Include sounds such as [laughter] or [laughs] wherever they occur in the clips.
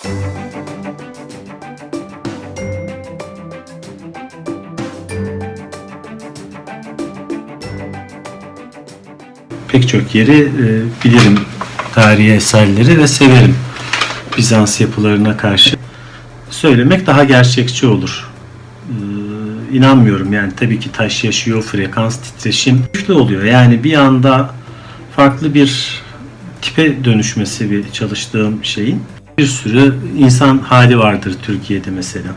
Pek çok yeri e, bilirim tarihi eserleri ve severim Bizans yapılarına karşı. Söylemek daha gerçekçi olur. Ee, inanmıyorum yani tabii ki taş yaşıyor, frekans, titreşim güçlü oluyor. Yani bir anda farklı bir tipe dönüşmesi bir çalıştığım şeyin bir sürü insan hali vardır Türkiye'de mesela.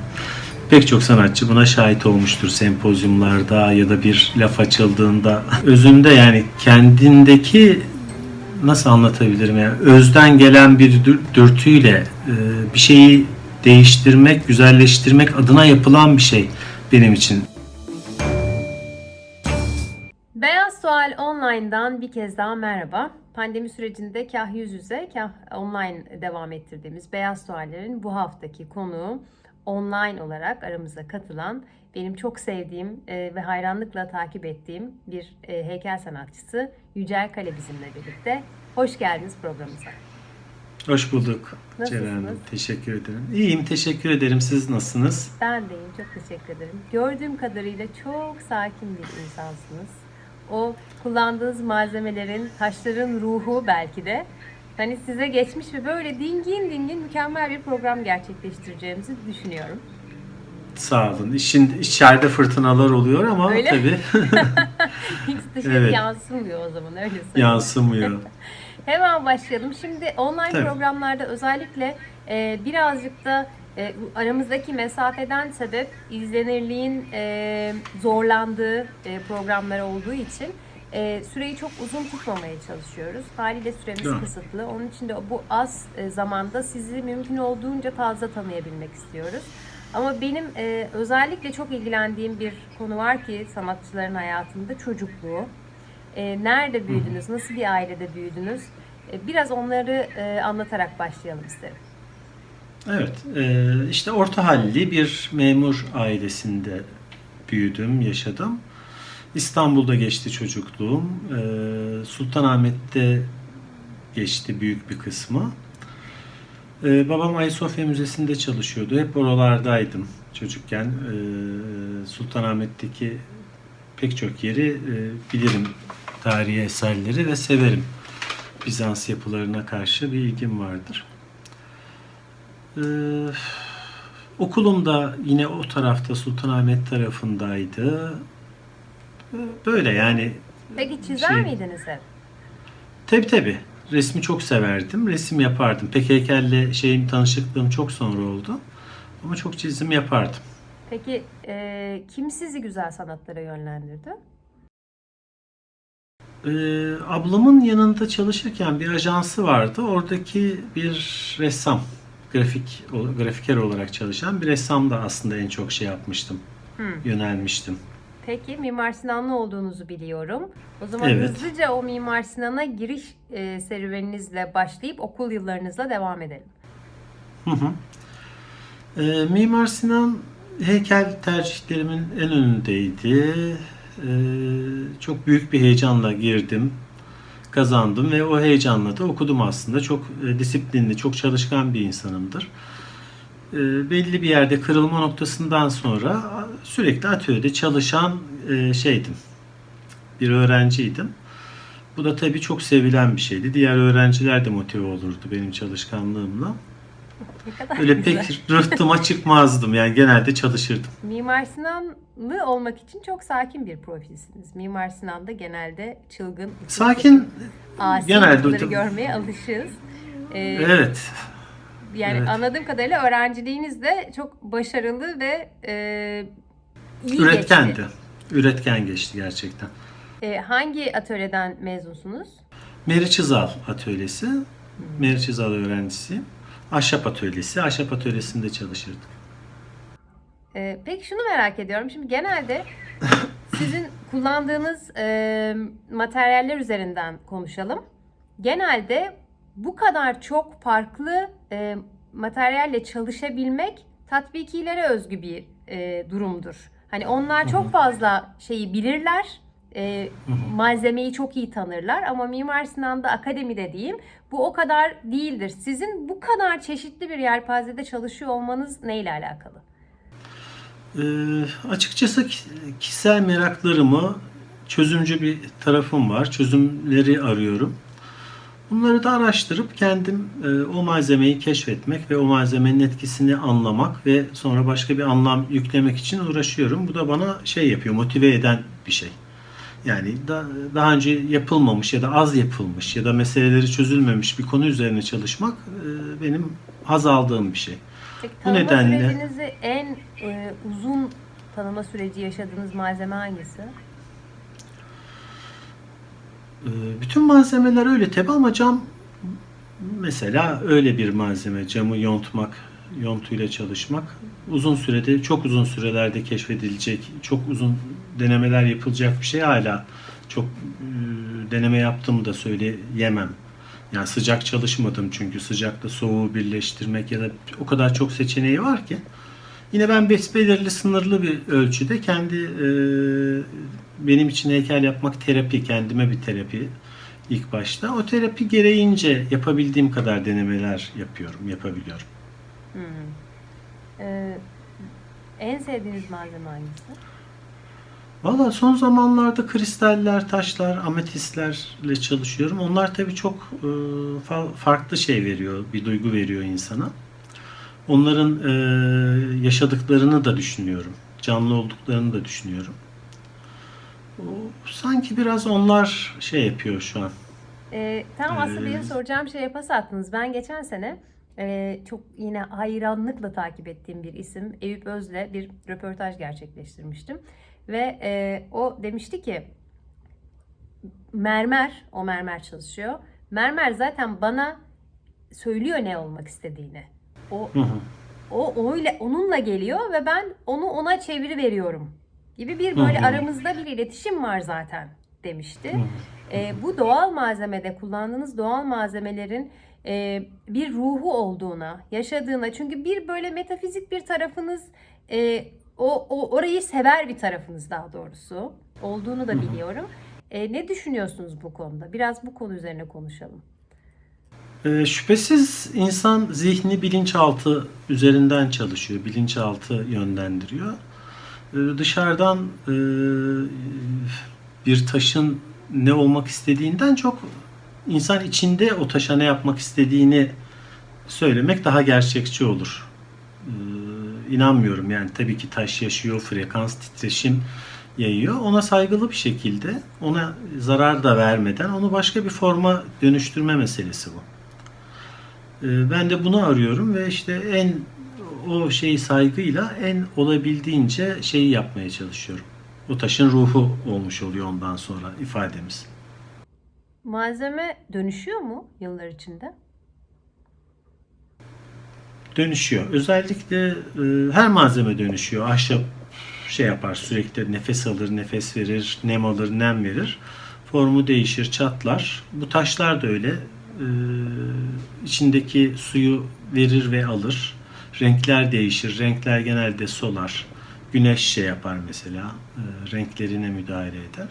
Pek çok sanatçı buna şahit olmuştur sempozyumlarda ya da bir laf açıldığında. Özünde yani kendindeki nasıl anlatabilirim yani özden gelen bir dür- dürtüyle e, bir şeyi değiştirmek, güzelleştirmek adına yapılan bir şey benim için. Beyaz Sual Online'dan bir kez daha merhaba. Pandemi sürecinde kah yüz yüze kah online devam ettirdiğimiz Beyaz Sualler'in bu haftaki konuğu online olarak aramıza katılan benim çok sevdiğim e, ve hayranlıkla takip ettiğim bir e, heykel sanatçısı Yücel Kale bizimle birlikte. Hoş geldiniz programımıza. Hoş bulduk Nasılsınız? Ceren Hanım. Teşekkür ederim. İyiyim, teşekkür ederim. Siz nasılsınız? Ben deyim çok teşekkür ederim. Gördüğüm kadarıyla çok sakin bir insansınız. O kullandığınız malzemelerin, taşların ruhu belki de hani size geçmiş ve böyle dingin dingin mükemmel bir program gerçekleştireceğimizi düşünüyorum. Sağ olun. İşin içeride fırtınalar oluyor ama Öyle. tabii [laughs] [laughs] Hiç dışarı Evet. yansımıyor o zaman öyle söyleyeyim. yansımıyor. [laughs] Hemen başlayalım. Şimdi online Tabii. programlarda özellikle e, birazcık da e, aramızdaki mesafeden sebep izlenirliğin e, zorlandığı e, programlar olduğu için e, süreyi çok uzun tutmamaya çalışıyoruz. Haliyle süremiz mi? kısıtlı. Onun için de bu az e, zamanda sizi mümkün olduğunca fazla tanıyabilmek istiyoruz. Ama benim e, özellikle çok ilgilendiğim bir konu var ki sanatçıların hayatında çocukluğu. E, nerede büyüdünüz? Nasıl bir ailede büyüdünüz? E, biraz onları e, anlatarak başlayalım isterim. Evet, e, işte orta halli bir memur ailesinde büyüdüm, yaşadım. İstanbul'da geçti çocukluğum. E, Sultanahmet'te geçti büyük bir kısmı. E, babam Ayasofya Müzesi'nde çalışıyordu. Hep oralardaydım çocukken. Sultanahmet'teki pek çok yeri bilirim tarihi eserleri ve severim. Bizans yapılarına karşı bir ilgim vardır. Ee, okulum da yine o tarafta Sultanahmet tarafındaydı. Ee, Böyle yani Peki çizer Şey- miydiniz hep? tabi tabi resmi çok severdim. Resim yapardım. Pek heykelle şeyim tanışıklığım çok sonra oldu. Ama çok çizim yapardım. Peki e, kim sizi güzel sanatlara yönlendirdi? Ee, ablamın yanında çalışırken bir ajansı vardı. Oradaki bir ressam, grafik grafiker olarak çalışan bir ressam da aslında en çok şey yapmıştım. Hı. Yönelmiştim. Peki Mimar Sinanlı olduğunuzu biliyorum. O zaman Evet. hızlıca o Mimar Sinan'a giriş e, serüveninizle başlayıp okul yıllarınızla devam edelim. Hı hı. Ee, Mimar Sinan heykel tercihlerimin en önündeydi. Ee, çok büyük bir heyecanla girdim, kazandım ve o heyecanla da okudum aslında. Çok e, disiplinli, çok çalışkan bir insanımdır. Ee, belli bir yerde kırılma noktasından sonra sürekli atölyede çalışan e, şeydim. Bir öğrenciydim. Bu da tabii çok sevilen bir şeydi. Diğer öğrenciler de motive olurdu benim çalışkanlığımla. Ne kadar Öyle güzel. [laughs] pek rıhtıma çıkmazdım yani genelde çalışırdım. Mimar Sinanlı olmak için çok sakin bir profilsiniz. Mimar Sinan'da genelde çılgın, Sakin asi genelde yapıları o- görmeye alışığız. Ee, evet Yani evet. anladığım kadarıyla öğrenciliğiniz de çok başarılı ve e, iyi üretkendi. geçti. Üretken geçti gerçekten. E, hangi atölyeden mezunsunuz? Meri Çizal atölyesi. Meri Çizal öğrencisiyim. Ahşap atölyesi. Ahşap atölyesinde çalışırdık. E, peki şunu merak ediyorum. Şimdi genelde [laughs] sizin kullandığınız e, materyaller üzerinden konuşalım. Genelde bu kadar çok farklı e, materyalle çalışabilmek tatbikilere özgü bir e, durumdur. Hani onlar çok fazla şeyi bilirler, e, malzemeyi çok iyi tanırlar ama Mimar Sinan'da akademide diyeyim bu o kadar değildir. Sizin bu kadar çeşitli bir yelpazede çalışıyor olmanız neyle alakalı? Ee, açıkçası ki- kişisel meraklarımı çözümcü bir tarafım var. Çözümleri arıyorum. Bunları da araştırıp kendim e, o malzemeyi keşfetmek ve o malzemenin etkisini anlamak ve sonra başka bir anlam yüklemek için uğraşıyorum. Bu da bana şey yapıyor, motive eden bir şey. Yani da, daha önce yapılmamış ya da az yapılmış ya da meseleleri çözülmemiş bir konu üzerine çalışmak e, benim haz aldığım bir şey. Peki Bu nedenle- sürecinizi en e, uzun tanıma süreci yaşadığınız malzeme hangisi? Ee, Bütün malzemeler öyle tabi ama cam mesela öyle bir malzeme. Camı yontmak, yontuyla çalışmak uzun sürede, çok uzun sürelerde keşfedilecek, çok uzun denemeler yapılacak bir şey hala çok e, deneme yaptım da söyleyemem. Yani sıcak çalışmadım çünkü sıcakla soğuğu birleştirmek ya da o kadar çok seçeneği var ki. Yine ben besbelirli sınırlı bir ölçüde kendi e, benim için heykel yapmak terapi, kendime bir terapi ilk başta. O terapi gereğince yapabildiğim kadar denemeler yapıyorum, yapabiliyorum. Hmm. E, en sevdiğiniz malzeme hangisi? Valla son zamanlarda kristaller, taşlar, ametistlerle çalışıyorum. Onlar tabii çok e, fa- farklı şey veriyor, bir duygu veriyor insana. Onların e, yaşadıklarını da düşünüyorum. Canlı olduklarını da düşünüyorum. O, sanki biraz onlar şey yapıyor şu an. Ee, tam aslında Ee, benim soracağım şeye pas attınız. Ben geçen sene e, çok yine hayranlıkla takip ettiğim bir isim Eyüp Öz'le bir röportaj gerçekleştirmiştim. Ve e, o demişti ki mermer, o mermer çalışıyor. Mermer zaten bana söylüyor ne olmak istediğini. O Hı hı. o öyle onunla geliyor ve ben onu ona çeviri veriyorum gibi bir böyle Hı hı. aramızda bir iletişim var zaten demişti. Hı hı. Ee, bu doğal malzemede kullandığınız doğal malzemelerin e, bir ruhu olduğuna, yaşadığına çünkü bir böyle metafizik bir tarafınız e, o, o orayı sever bir tarafınız daha doğrusu olduğunu da biliyorum. E, ne düşünüyorsunuz bu konuda? Biraz bu konu üzerine konuşalım. Ee, şüphesiz insan zihni bilinçaltı üzerinden çalışıyor, bilinçaltı yönlendiriyor. Ee, dışarıdan e, bir taşın ne olmak istediğinden çok insan içinde o taşa ne yapmak istediğini söylemek daha gerçekçi olur. Ee, inanmıyorum yani tabii ki taş yaşıyor, frekans, titreşim yayıyor. Ona saygılı bir şekilde, ona zarar da vermeden onu başka bir forma dönüştürme meselesi bu. Ee, Ben de bunu arıyorum ve işte en o şeyi saygıyla en olabildiğince şeyi yapmaya çalışıyorum. O taşın ruhu olmuş oluyor ondan sonra ifademiz. Malzeme dönüşüyor mu yıllar içinde? Dönüşüyor. Özellikle e, her malzeme dönüşüyor. Ahşap şey yapar sürekli nefes alır, nefes verir, nem alır, nem verir. Formu değişir, çatlar. Bu taşlar da öyle. E, içindeki suyu verir ve alır. Renkler değişir. Renkler genelde solar. Güneş şey yapar mesela. e, renklerine müdahale eder.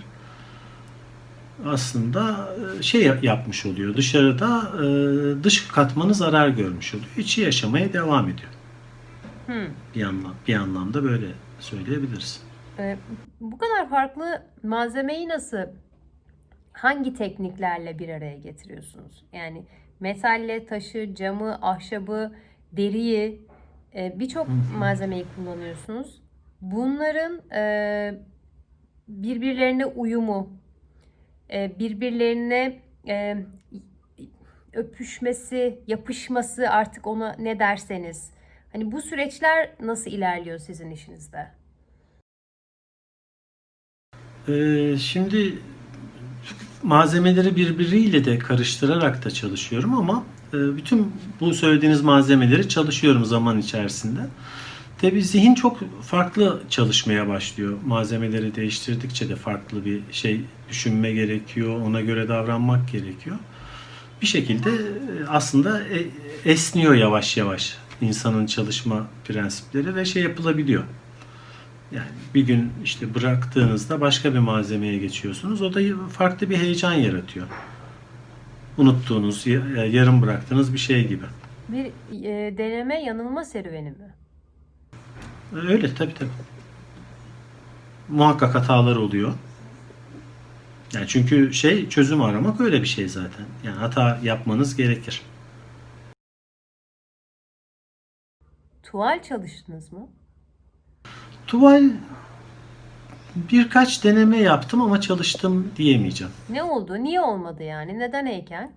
Aslında e, şey yap- yapmış oluyor. Dışarıda e, dış katmanı zarar görmüş oluyor. İçi yaşamaya devam ediyor. Hmm. Bir anlam bir anlamda böyle söyleyebiliriz. Ee, bu kadar farklı malzemeyi nasıl, hangi tekniklerle bir araya getiriyorsunuz? Yani metalle, taşı, camı, ahşabı, deriyi, e, birçok malzemeyi kullanıyorsunuz. Bunların e, birbirlerine uyumu, e, birbirlerine e, öpüşmesi, yapışması artık ona ne derseniz. Hani bu süreçler nasıl ilerliyor sizin işinizde? Ee, şimdi malzemeleri birbiriyle de karıştırarak da çalışıyorum ama e, bütün bu söylediğiniz malzemeleri çalışıyorum zaman içerisinde. Tabi zihin çok farklı çalışmaya başlıyor. Malzemeleri değiştirdikçe de farklı bir şey düşünme gerekiyor. Ona göre davranmak gerekiyor. Bir şekilde e, aslında e, esniyor yavaş yavaş insanın çalışma prensipleri ve şey yapılabiliyor. Yani bir gün işte bıraktığınızda başka bir malzemeye geçiyorsunuz. O da farklı bir heyecan yaratıyor. Unuttuğunuz, ya- yarım bıraktığınız bir şey gibi. Bir e, deneme yanılma serüveni mi? Öyle tabii tabii. Muhakkak hatalar oluyor. Yani çünkü şey çözüm aramak öyle bir şey zaten. Yani hata yapmanız gerekir. Tuval çalıştınız mı? Tuval birkaç deneme yaptım ama çalıştım diyemeyeceğim. Ne oldu? Niye olmadı yani? Neden heykel?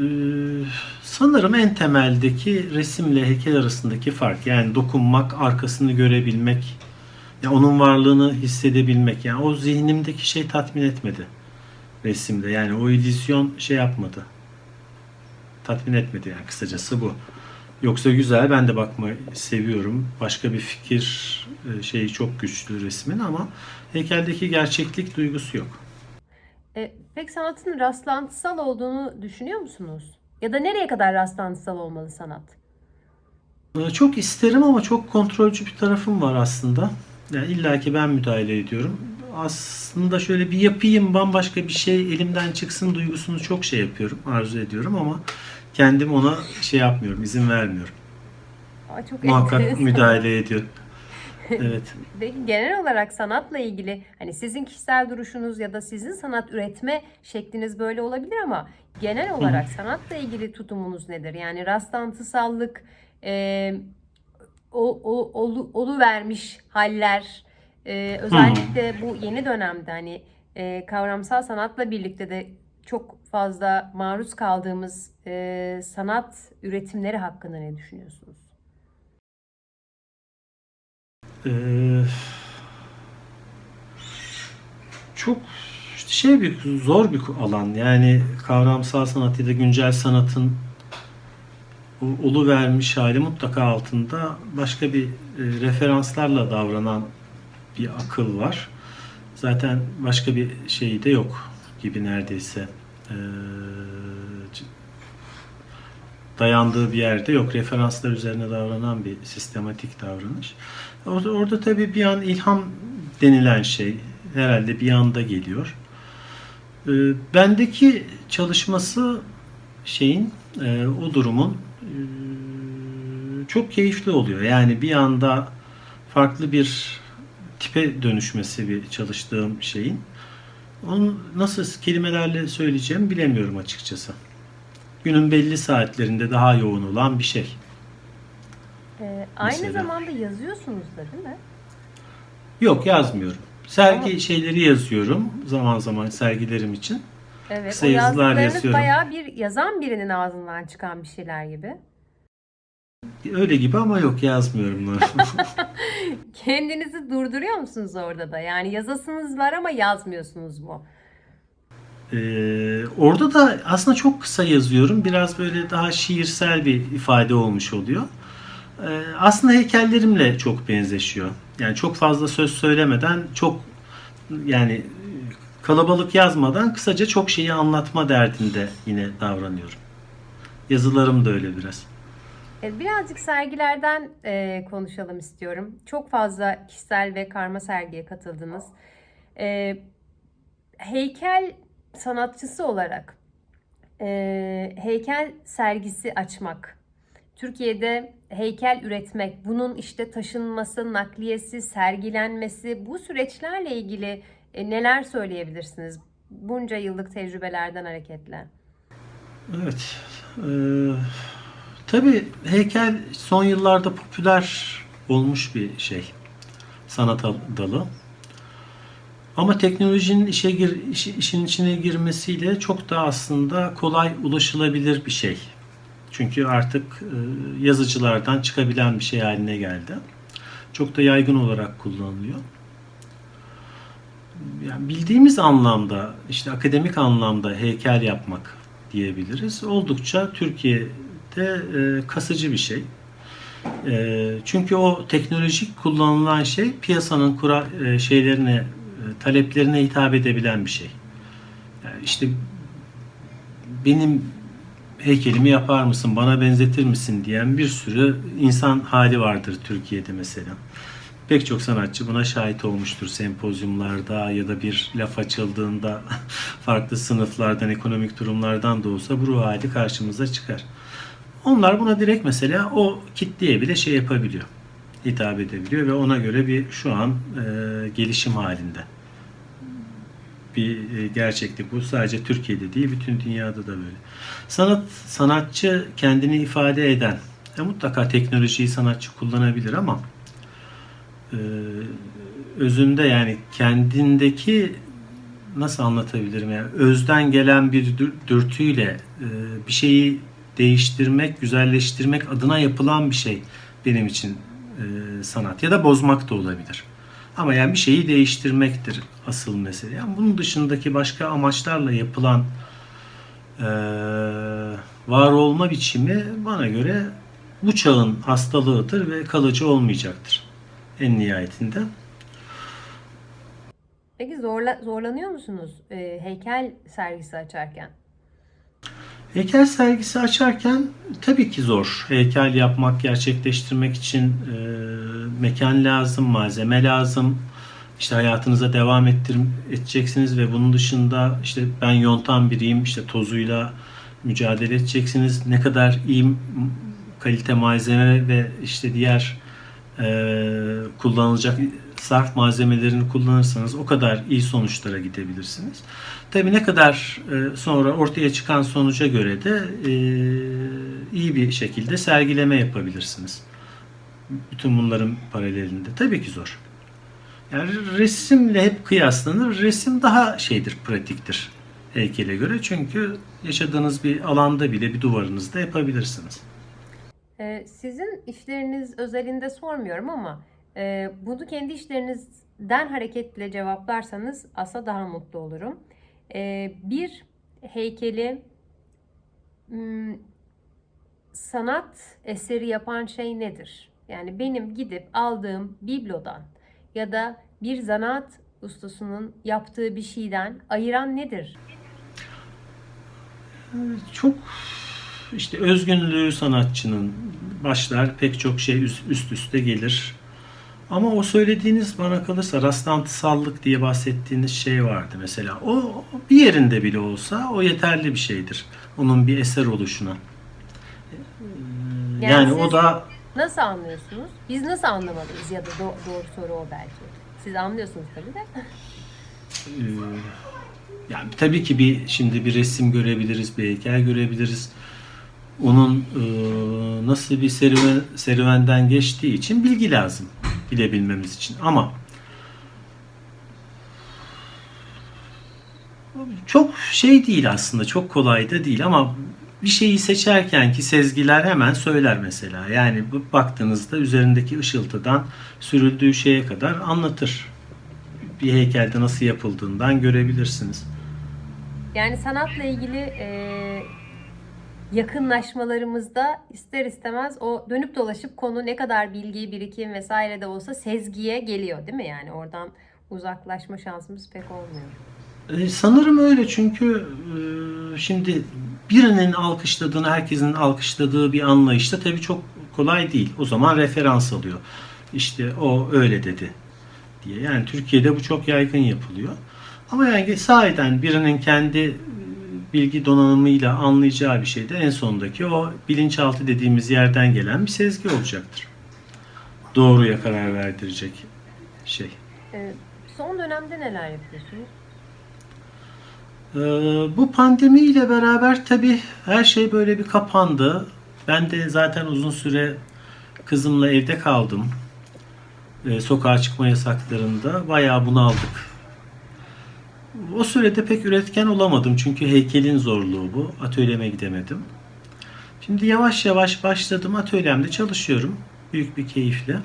Ee, sanırım en temeldeki resimle heykel arasındaki fark yani dokunmak, arkasını görebilmek, ya onun varlığını hissedebilmek. Yani o zihnimdeki şey tatmin etmedi resimde. Yani o illüzyon şey yapmadı. Tatmin etmedi yani kısacası bu. Yoksa güzel ben de bakmayı seviyorum. Başka bir fikir e, şeyi çok güçlü resmin ama heykeldeki gerçeklik duygusu yok. E, peki sanatın rastlantısal olduğunu düşünüyor musunuz? Ya da nereye kadar rastlantısal olmalı sanat? Ee, Çok isterim ama çok kontrolcü bir tarafım var aslında. Yani illa ki ben müdahale ediyorum. Aslında şöyle bir yapayım bambaşka bir şey elimden çıksın duygusunu çok şey yapıyorum, arzu ediyorum ama kendim ona şey yapmıyorum, izin vermiyorum. Aa, çok Muhakkak enteresan. müdahale ediyor. Evet. [laughs] Peki genel olarak sanatla ilgili hani sizin kişisel duruşunuz ya da sizin sanat üretme şekliniz böyle olabilir ama genel olarak sanatla ilgili tutumunuz nedir? Yani rastlantısallık, e, o, o, olu, olu vermiş haller, e, özellikle bu yeni dönemde hani e, kavramsal sanatla birlikte de çok fazla maruz kaldığımız e, sanat üretimleri hakkında ne düşünüyorsunuz? Ee, çok şey bir zor bir alan yani kavramsal sanat ya da güncel sanatın olu vermiş hali mutlaka altında başka bir e, referanslarla davranan bir akıl var. Zaten başka bir şey de yok gibi neredeyse. Ee, dayandığı bir yerde yok. Referanslar üzerine davranan bir sistematik davranış. Orada, orada tabii bir an ilham denilen şey herhalde bir anda geliyor. Ee, bendeki çalışması şeyin e, o durumun e, çok keyifli oluyor. Yani bir anda farklı bir tipe dönüşmesi bir çalıştığım şeyin. Onu nasıl kelimelerle söyleyeceğimi bilemiyorum açıkçası. Günün belli saatlerinde daha yoğun olan bir şey. E, aynı Mesela. zamanda yazıyorsunuz da değil mi? Yok yazmıyorum. Sergi Ama- şeyleri yazıyorum zaman zaman sergilerim için. Evet, Kısa yazılar yazıyorum. bayağı bir yazan birinin ağzından çıkan bir şeyler gibi. Öyle gibi ama yok yazmıyorum. [laughs] [laughs] Kendinizi durduruyor musunuz orada da? Yani yazasınız var ama yazmıyorsunuz mu? Ee, orada da aslında çok kısa yazıyorum. Biraz böyle daha şiirsel bir ifade olmuş oluyor. Ee, aslında heykellerimle çok benzeşiyor. Yani çok fazla söz söylemeden çok yani kalabalık yazmadan kısaca çok şeyi anlatma derdinde yine davranıyorum. Yazılarım da öyle biraz. E, Birazcık sergilerden e, konuşalım istiyorum. Çok fazla kişisel ve karma sergiye katıldınız. E, heykel sanatçısı olarak e, heykel sergisi açmak, Türkiye'de heykel üretmek, bunun işte taşınması, nakliyesi, sergilenmesi, bu süreçlerle ilgili e, neler söyleyebilirsiniz? Bunca yıllık tecrübelerden hareketle. Evet. Ee, tabii heykel son yıllarda popüler olmuş bir şey. Sanat al- dalı. Ama teknolojinin işe gir, işi- işin içine girmesiyle çok da aslında kolay ulaşılabilir bir şey. Çünkü artık e, yazıcılardan çıkabilen bir şey haline geldi. Çok da yaygın olarak kullanılıyor. Yani bildiğimiz anlamda, işte akademik anlamda heykel yapmak diyebiliriz. Oldukça Türkiye'de e, kasıcı bir şey. E, çünkü o teknolojik kullanılan şey piyasanın kura, şeylerine, taleplerine hitap edebilen bir şey. Yani işte benim heykelimi yapar mısın, bana benzetir misin diyen bir sürü insan hali vardır Türkiye'de mesela. Pek çok sanatçı buna şahit olmuştur sempozyumlarda ya da bir laf açıldığında [laughs] farklı sınıflardan, ekonomik durumlardan da olsa bu ruh hali karşımıza çıkar. Onlar buna direkt mesela o kitleye bile şey yapabiliyor, hitap edebiliyor ve ona göre bir şu an e, gelişim halinde bir e, gerçeklik. Bu sadece Türkiye'de değil, bütün dünyada da böyle. Sanat sanatçı kendini ifade eden, e, mutlaka teknolojiyi sanatçı kullanabilir ama e, özünde yani kendindeki nasıl anlatabilirim yani özden gelen bir dür- dürtüyle e, bir şeyi değiştirmek, güzelleştirmek adına yapılan bir şey benim için e, sanat ya da bozmak da olabilir. Ama yani bir şeyi değiştirmektir asıl mesele. Yani bunun dışındaki başka amaçlarla yapılan e, var olma biçimi bana göre bu çağın hastalığıdır ve kalıcı olmayacaktır en nihayetinde. Peki zorla, zorlanıyor musunuz e, heykel sergisi açarken? Heykel sergisi açarken tabii ki zor. Heykel yapmak, gerçekleştirmek için e, mekan lazım, malzeme lazım. İşte hayatınıza devam ettir edeceksiniz ve bunun dışında işte ben yontan biriyim, işte tozuyla mücadele edeceksiniz. Ne kadar iyi kalite malzeme ve işte diğer e, kullanılacak sarf malzemelerini kullanırsanız o kadar iyi sonuçlara gidebilirsiniz. Tabii ne kadar e, sonra ortaya çıkan sonuca göre de e, iyi bir şekilde sergileme yapabilirsiniz. Bütün bunların paralelinde. Tabii ki zor. Yani resimle hep kıyaslanır. Resim daha şeydir, pratiktir heykele göre. Çünkü yaşadığınız bir alanda bile bir duvarınızda yapabilirsiniz. E, sizin işleriniz özelinde sormuyorum ama e, bunu kendi işlerinizden hareketle cevaplarsanız asa daha mutlu olurum. E, bir heykeli m, sanat eseri yapan şey nedir? Yani benim gidip aldığım biblodan ya da bir zanaat ustasının yaptığı bir şeyden ayıran nedir? çok işte özgünlüğü sanatçının başlar pek çok şey üst üste gelir. Ama o söylediğiniz bana kalırsa rastlantısallık diye bahsettiğiniz şey vardı mesela. O bir yerinde bile olsa o yeterli bir şeydir. Onun bir eser oluşuna. Yani, Yani o da Nasıl anlıyorsunuz? Biz nasıl anlamalıyız ya da do- doğru soru o belki. Siz anlıyorsunuz tabii de. Ee, yani tabii ki bir şimdi bir resim görebiliriz, bir heykel görebiliriz. Onun e, nasıl bir serüven serüvenden geçtiği için bilgi lazım bilebilmemiz için. Ama çok şey değil aslında, çok kolay da değil ama bir şeyi seçerken ki sezgiler hemen söyler mesela. Yani baktığınızda üzerindeki ışıltıdan sürüldüğü şeye kadar anlatır bir heykelde nasıl yapıldığından görebilirsiniz. Yani sanatla ilgili e, yakınlaşmalarımızda ister istemez o dönüp dolaşıp konu ne kadar bilgi, birikim vesaire de olsa sezgiye geliyor değil mi? Yani oradan uzaklaşma şansımız pek olmuyor. Ee, sanırım öyle çünkü e, şimdi birinin alkışladığını herkesin alkışladığı bir anlayışta tabii çok kolay değil. O zaman referans alıyor. İşte o öyle dedi diye. Yani Türkiye'de bu çok yaygın yapılıyor. Ama yani sahiden birinin kendi e, bilgi donanımıyla anlayacağı bir şey de en sondaki o bilinçaltı dediğimiz yerden gelen bir sezgi olacaktır. Doğruya karar verdirecek şey. E, son dönemde neler yapıyorsunuz? Ee, bu pandemiyle beraber tabii her şey böyle bir kapandı. Ben de zaten uzun süre kızımla evde kaldım. Ee, sokağa çıkma yasaklarında bayağı bunaldık. O sürede pek üretken olamadım çünkü heykelin zorluğu bu. Atölyeme gidemedim. Şimdi yavaş yavaş başladım. Atölyemde çalışıyorum. Büyük bir keyifle.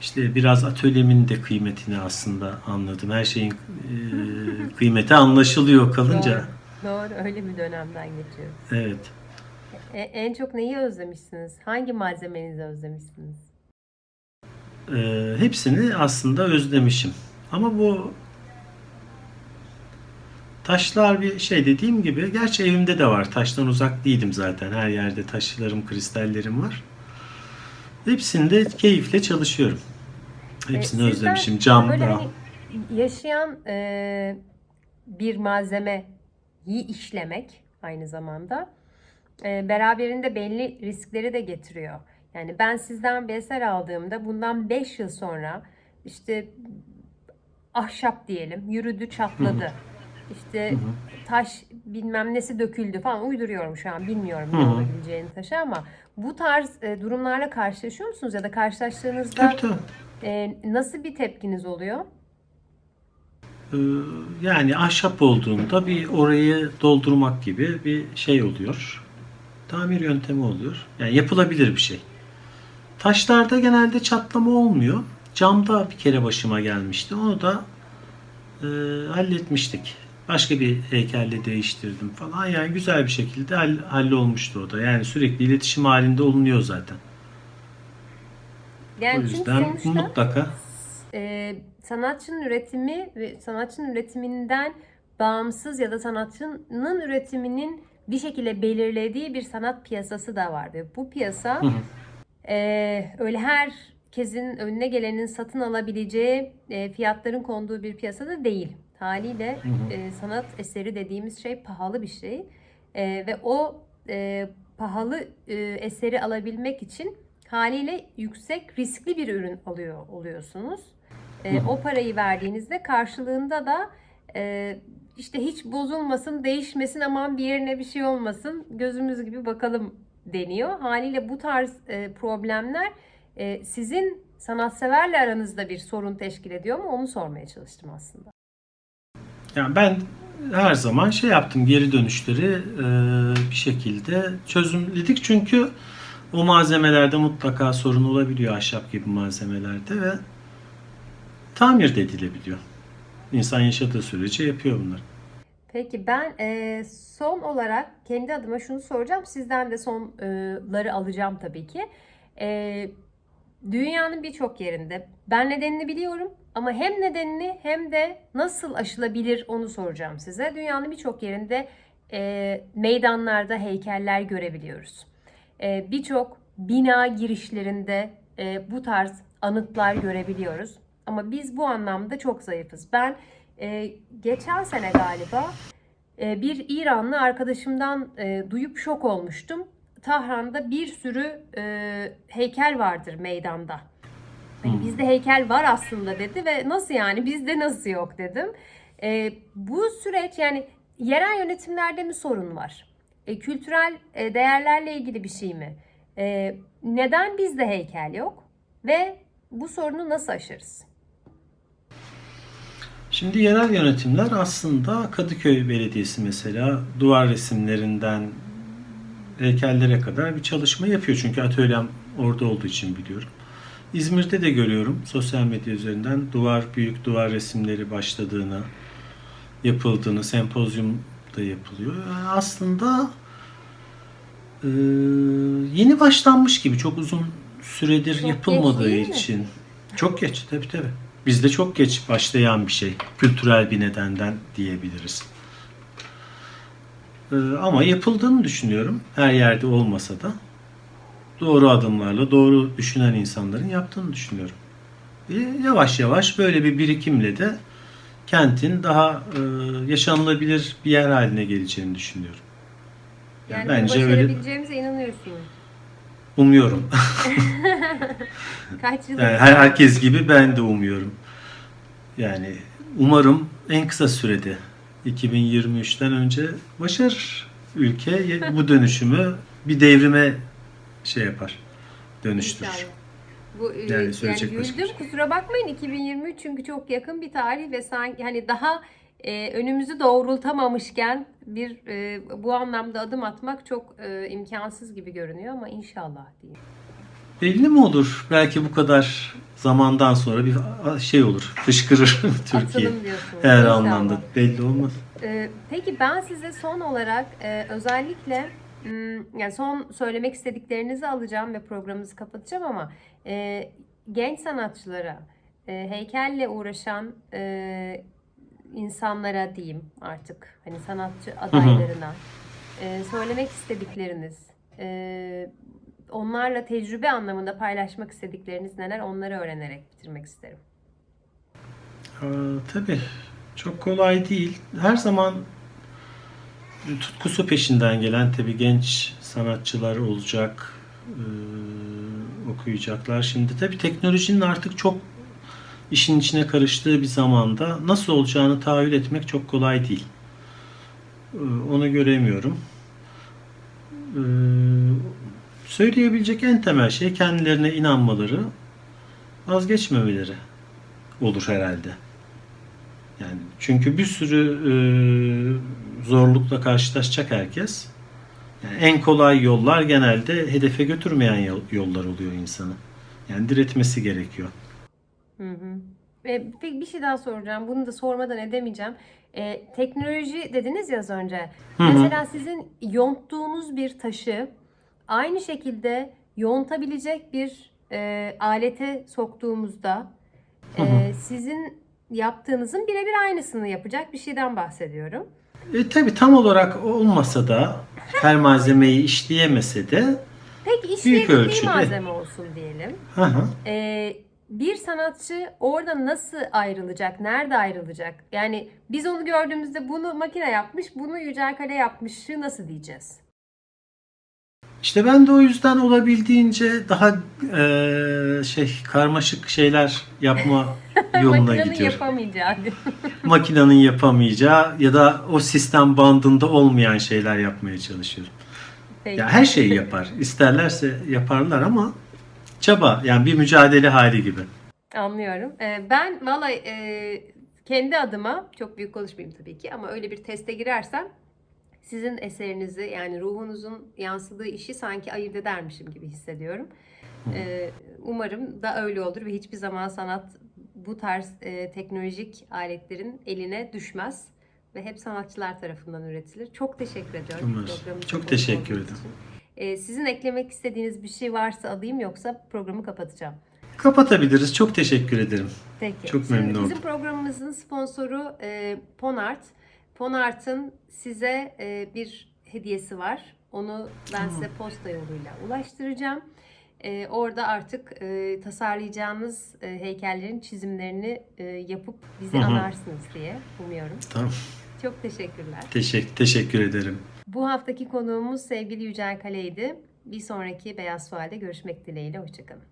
İşte biraz atölyemin de kıymetini aslında anladım. Her şeyin e, [laughs] kıymeti anlaşılıyor kalınca. Doğru, doğru öyle bir dönemden geçiyoruz. Evet. E, en çok neyi özlemişsiniz? Hangi malzemenizi özlemişsiniz? E, hepsini aslında özlemişim. Ama bu taşlar bir şey dediğim gibi gerçi evimde de var. Taştan uzak değilim zaten. Her yerde taşlarım, kristallerim var. Hepsinde keyifle çalışıyorum. Hepsini Ee, özlemişim. sizden Cam Böyle da. hani yaşayan e, bir malzemeyi işlemek aynı zamanda e, beraberinde belli riskleri de getiriyor. Yani ben sizden bir eser aldığımda bundan 5 yıl sonra işte ahşap diyelim yürüdü çatladı. [laughs] İşte taş bilmem nesi döküldü falan uyduruyorum şu an bilmiyorum ne Hı hı. olabileceğini taşı ama bu tarz e, durumlarla karşılaşıyor musunuz ya da karşılaştığınızda Tabii tabii. e, nasıl bir tepkiniz oluyor? Ee, Yani ahşap olduğunda bir orayı doldurmak gibi bir şey oluyor. Tamir yöntemi oluyor. Yani yapılabilir bir şey. Taşlarda genelde çatlama olmuyor. Camda bir kere başıma gelmişti. Onu da e, halletmiştik. Başka bir heykelle değiştirdim falan. Yani güzel bir şekilde hall- hallolmuştu o da. Yani sürekli iletişim halinde olunuyor zaten. Yani o yüzden sonuçta mutlaka e, sanatçının üretimi ve sanatçının üretiminden bağımsız ya da sanatçının üretiminin bir şekilde belirlediği bir sanat piyasası da var ve bu piyasa hı. e, öyle herkesin önüne gelenin satın alabileceği e, fiyatların konduğu bir piyasada değil. Haliyle Hı hı. e, sanat eseri dediğimiz şey pahalı bir şey E, ve o e, pahalı e, eseri alabilmek için haliyle yüksek riskli bir ürün alıyor oluyorsunuz. E, Hı hı. o parayı verdiğinizde karşılığında da e, işte hiç bozulmasın, değişmesin, aman bir yerine bir şey olmasın, gözümüz gibi bakalım deniyor. Haliyle bu tarz e, problemler e, sizin sanatseverle aranızda bir sorun teşkil ediyor mu? Onu sormaya çalıştım aslında. Yani ben her zaman şey yaptım geri dönüşleri e, bir şekilde çözümledik çünkü o malzemelerde mutlaka sorun olabiliyor ahşap gibi malzemelerde ve tamir de edilebiliyor. İnsan yaşadığı sürece yapıyor bunları. Peki ben e, son olarak kendi adıma şunu soracağım. Sizden de sonları alacağım tabii ki. E, dünyanın birçok yerinde ben nedenini biliyorum ama hem nedenini hem de nasıl aşılabilir onu soracağım size. Dünyanın birçok yerinde e, meydanlarda heykeller görebiliyoruz. E, birçok bina girişlerinde e, bu tarz anıtlar görebiliyoruz. Ama biz bu anlamda çok zayıfız. Ben e, geçen sene galiba e, bir İranlı arkadaşımdan e, duyup şok olmuştum. Tahran'da bir sürü e, heykel vardır meydanda. Hani Hmm. bizde heykel var aslında dedi ve nasıl yani bizde nasıl yok dedim. E, bu süreç yani yerel yönetimlerde mi sorun var? E, kültürel e, değerlerle ilgili bir şey mi? E, neden bizde heykel yok? Ve bu sorunu nasıl aşarız? Şimdi yerel yönetimler aslında Kadıköy Belediyesi mesela duvar resimlerinden heykellere kadar bir çalışma yapıyor. Çünkü atölyem orada olduğu için biliyorum. İzmir'de de görüyorum sosyal medya üzerinden duvar büyük duvar resimleri başladığını, yapıldığını, sempozyum da yapılıyor. Yani aslında e, yeni başlanmış gibi çok uzun süredir Çok yapılmadığı değil mi? için. Çok geç tabii tabii. Bizde çok geç başlayan bir şey. Kültürel bir nedenden diyebiliriz. Ee, ama yapıldığını düşünüyorum. Her yerde olmasa da doğru adımlarla, doğru düşünen insanların yaptığını düşünüyorum. Ve yavaş yavaş böyle bir birikimle de kentin daha e, yaşanılabilir bir yer haline geleceğini düşünüyorum. Yani bence bunu öyle başarabileceğimize inanıyorsunuz. umuyorum. [laughs] Kaç yıl Yani her herkes gibi ben de umuyorum. Yani umarım en kısa sürede 2023'ten önce başarır ülke bu dönüşümü bir devrime şey yapar. Dönüştürür. İnşallah. Bu, e, Yani yani, söyleyecek bir güldüm şey. kusura bakmayın 2023 çünkü çok yakın bir tarih ve sanki hani daha e, önümüzü doğrultamamışken bir e, bu anlamda adım atmak çok e, imkansız gibi görünüyor ama inşallah diyeyim. Belli mi olur? Belki bu kadar zamandan sonra bir şey olur. Fışkırır [laughs] Türkiye. Atılım diyorsunuz. Her İnşallah. anlamda. Belli olmaz. Ee, peki ben size son olarak e, özellikle m, yani son söylemek istediklerinizi alacağım ve programımızı kapatacağım ama e, genç sanatçılara, e, heykelle uğraşan e, insanlara diyeyim artık hani sanatçı adaylarına e, söylemek istedikleriniz, e, onlarla tecrübe anlamında paylaşmak istedikleriniz neler onları öğrenerek bitirmek isterim. Ee, tabii çok kolay değil. Her zaman tutkusu peşinden gelen tabii genç sanatçılar olacak, ee, okuyacaklar. Şimdi tabii teknolojinin artık çok işin içine karıştığı bir zamanda nasıl olacağını tahayyül etmek çok kolay değil. Ee, onu göremiyorum. Ee, söyleyebilecek en temel şey kendilerine inanmaları, vazgeçmemeleri olur herhalde. Yani çünkü bir sürü e, zorlukla karşılaşacak herkes. Yani en kolay yollar genelde hedefe götürmeyen yol- yollar oluyor insanın. Yani diretmesi gerekiyor. Hı hı. Ve peki bir şey daha soracağım. Bunu da sormadan edemeyeceğim. Ee, teknoloji dediniz ya az önce. Hı hı. Mesela sizin yonttuğunuz bir taşı aynı şekilde yontabilecek bir e, alete soktuğumuzda Hı hı. e, sizin yaptığınızın birebir aynısını yapacak bir şeyden bahsediyorum. E, tabii tam olarak olmasa da her malzemeyi işleyemese de Peki işleyebildiği malzeme olsun diyelim. hı hı. Ee, bir sanatçı orada nasıl ayrılacak, nerede ayrılacak? Yani biz onu gördüğümüzde bunu makine yapmış, bunu Yücel Kale yapmışı nasıl diyeceğiz? İşte ben de o yüzden olabildiğince daha e, şey karmaşık şeyler yapma [laughs] yoluna Makinenin gidiyorum. yapamayacağı. [laughs] makinenin yapamayacağı ya da o sistem bandında olmayan şeyler yapmaya çalışıyorum. Peki. Ya her şeyi yapar. [laughs] İsterlerse yaparlar ama çaba yani bir mücadele hali gibi. Anlıyorum. Ee, ben vallahi e, kendi adıma çok büyük konuşmayayım tabii ki ama öyle bir teste girersem sizin eserinizi yani ruhunuzun yansıdığı işi sanki ayırt edermişim gibi hissediyorum. Ee, umarım da öyle olur ve hiçbir zaman sanat bu tarz e, teknolojik aletlerin eline düşmez ve hep sanatçılar tarafından üretilir. Çok teşekkür ediyorum. Çok teşekkür ederim. Ee, sizin eklemek istediğiniz bir şey varsa alayım yoksa programı kapatacağım. Kapatabiliriz. Çok teşekkür ederim. Peki. Çok Şimdi memnun Bizim oldum. programımızın sponsoru e, Ponart. Ponart'ın size e, bir hediyesi var. Onu ben size posta yoluyla ulaştıracağım. E, orada artık e, tasarlayacağınız e, heykellerin çizimlerini e, yapıp bizi Hı hı. anarsınız diye umuyorum. Tamam. Çok teşekkürler. Teşekkür, teşekkür ederim. Bu haftaki konuğumuz sevgili Yücel Kale'ydi. Bir sonraki Beyaz Sual'de görüşmek dileğiyle. Hoşçakalın.